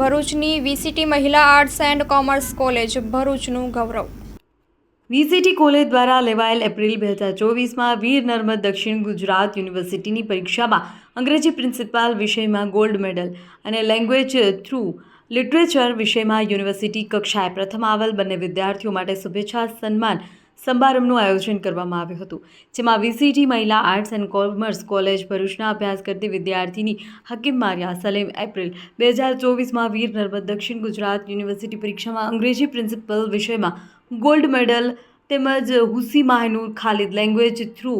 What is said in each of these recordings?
ભરૂચની વીસીટી મહિલા arts and commerce college, ભરૂચનું ગૌરવ. વીસીટી કોલેજ દ્વારા લેવાયેલ એપ્રિલ બે હજાર ચોવીસમાં વીર નર્મદ દક્ષિણ ગુજરાત યુનિવર્સિટીની પરીક્ષામાં અંગ્રેજી પ્રિન્સિપાલ વિષયમાં ગોલ્ડ મેડલ અને લેંગ્વેજ થ્રુ લિટરેચર વિષયમાં યુનિવર્સિટી કક્ષાએ પ્રથમ આવેલ, બંને વિદ્યાર્થીઓ માટે શુભેચ્છા, સન્માન સમારંભનું આયોજન કરવામાં આવ્યું હતું, જેમાં વીસીટી મહિલા આર્ટ્સ એન્ડ કોમર્સ કોલેજ ભરૂચના અભ્યાસ કરતી વિદ્યાર્થીની હકીમ મારિયા સલીમ એપ્રિલ બે હજાર ચોવીસમાં વીર નર્મદ દક્ષિણ ગુજરાત યુનિવર્સિટી પરીક્ષામાં અંગ્રેજી પ્રિન્સિપલ વિષયમાં ગોલ્ડ મેડલ તેમજ Husi Mahnoor Khalid language through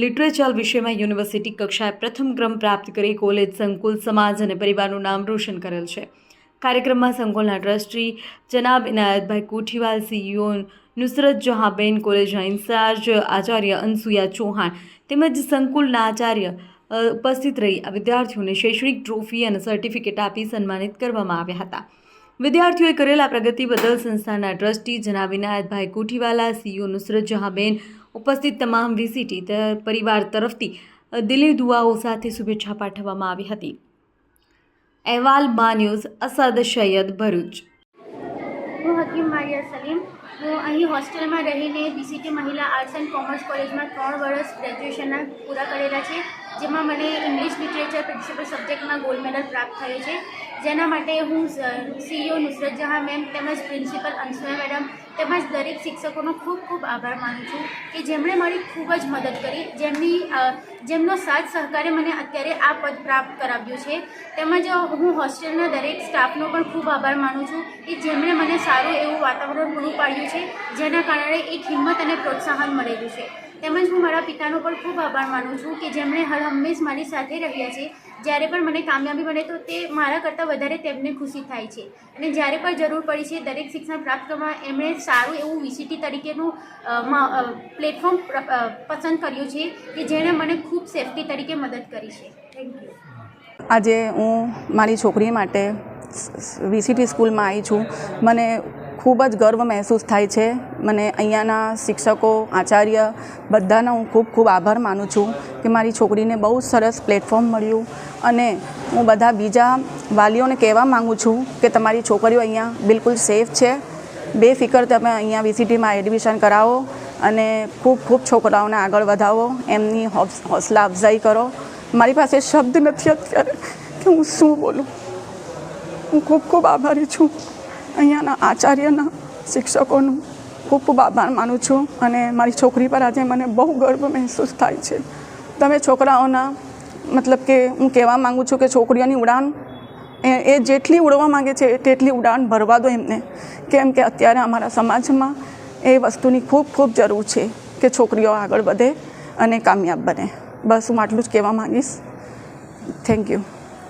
literature વિષયમાં યુનિવર્સિટી કક્ષાએ પ્રથમ ક્રમ પ્રાપ્ત કરી કોલેજ સંકુલ સમાજ અને પરિવારનું નામ રોશન કરેલ છે. કાર્યક્રમમાં સંકુલના ટ્રસ્ટી જનાબ ઇનાયતભાઈ કોઠીવાલ, સીઈઓ નુસરત જહાબેન, કોલેજના ઇન્ચાર્જ આચાર્ય અનસુયા ચૌહાણ તેમજ સંકુલના આચાર્ય ઉપસ્થિત રહી વિદ્યાર્થીઓને શૈક્ષણિક ટ્રોફી અને સર્ટિફિકેટ આપી સન્માનિત કરવામાં આવ્યા હતા. વિદ્યાર્થીઓએ કરેલા પ્રગતિ બદલ સંસ્થાના ટ્રસ્ટી જનાબ ઇનાયતભાઈ કોઠીવાલા, સીઈઓ નુસરત જહાંબેન ઉપસ્થિત તમામ વીસીટી પરિવાર તરફથી દિલી દુઆઓ સાથે શુભેચ્છા પાઠવવામાં આવી હતી. અહેવાલ મા ન્યૂઝ, અસદ સૈયદ ભરૂચ. હું હકીમ મારિયા સલીમ. હું અહીં હોસ્ટેલમાં રહીને બીસીટી મહિલા આર્ટ્સ એન્ડ કોમર્સ કોલેજમાં ત્રણ વર્ષ ગ્રેજ્યુએશનના પૂરા કરેલા છે, જેમાં મને ઇંગ્લિશ લિટરેચર પ્રિન્સિપલ સબ્જેક્ટમાં ગોલ્ડ મેડલ પ્રાપ્ત થયો છે. જેના માટે હું સીઈઓ નુસરત જહાં મેમ તેમજ પ્રિન્સિપલ અંશુયા મેડમ તેમજ દરેક શિક્ષકોનો ખૂબ ખૂબ આભાર માનું છું કે જેમણે મારી ખૂબ જ મદદ કરી, જેમની જેમનો સાથ સહકારે મને અત્યારે આ પદ પ્રાપ્ત કરાવ્યું છે. તેમજ હું હોસ્ટેલના દરેક સ્ટાફનો પણ ખૂબ આભાર માનું છું કે જેમણે મને સારું એવું વાતાવરણ પૂરું પાડ્યું છે, જેના કારણે એક હિંમત અને પ્રોત્સાહન મળેલું છે. તેમજ હું મારા પિતાનો પણ ખૂબ આભાર માનું છું કે જેમણે હર હંમેશ મારી સાથે રહ્યા છે. જ્યારે પણ મને કામયાબી મળે તો તે મારા કરતાં વધારે તેમને ખુશી થાય છે. અને જ્યારે પણ જરૂર પડી છે દરેક શિક્ષણ પ્રાપ્ત કરવા, એમણે સારું એવું વીસીટી તરીકેનું પ્લેટફોર્મ પસંદ કર્યું છે કે જેણે મને ખૂબ સેફટી તરીકે મદદ કરી છે. થેન્ક યુ આજે હું મારી છોકરી માટે વીસીટી સ્કૂલમાં આવી છું. મને ખૂબ જ ગર્વ મહેસૂસ થાય છે. મને અહીંયાના શિક્ષકો, આચાર્ય બધાનો હું ખૂબ ખૂબ આભાર માનું છું કે મારી છોકરીને બહુ સરસ પ્લેટફોર્મ મળ્યું અને હું બધા બીજા વાલીઓને કહેવા માગું છું કે તમારી છોકરીઓ અહીંયા બિલકુલ સેફ છે. બેફિકર તમે અહીંયા વીસીટીમાં એડમિશન કરાવો અને ખૂબ ખૂબ છોકરાઓને આગળ વધાવો. એમની હોસ- હોસલા અફઝાઈ કરો. મારી પાસે શબ્દ નથી અત્યારે કે હું શું બોલું. હું ખૂબ ખૂબ આભારી છું. અહીંયાના આચાર્યના શિક્ષકોનું ખૂબ ખૂબ આભાર માનું છું અને મારી છોકરી પર આજે મને બહુ ગર્વ મહેસૂસ થાય છે. તમે છોકરાઓના, મતલબ કે હું કહેવા માગું છું કે છોકરીઓની ઉડાન, એ જેટલી ઉડવા માંગે છે તેટલી ઉડાન ભરવા દો એમને. કેમ કે અત્યારે અમારા સમાજમાં એ વસ્તુની ખૂબ ખૂબ જરૂર છે કે છોકરીઓ આગળ વધે અને કામયાબ બને. બસ હું આટલું જ કહેવા માગીશ. Thank you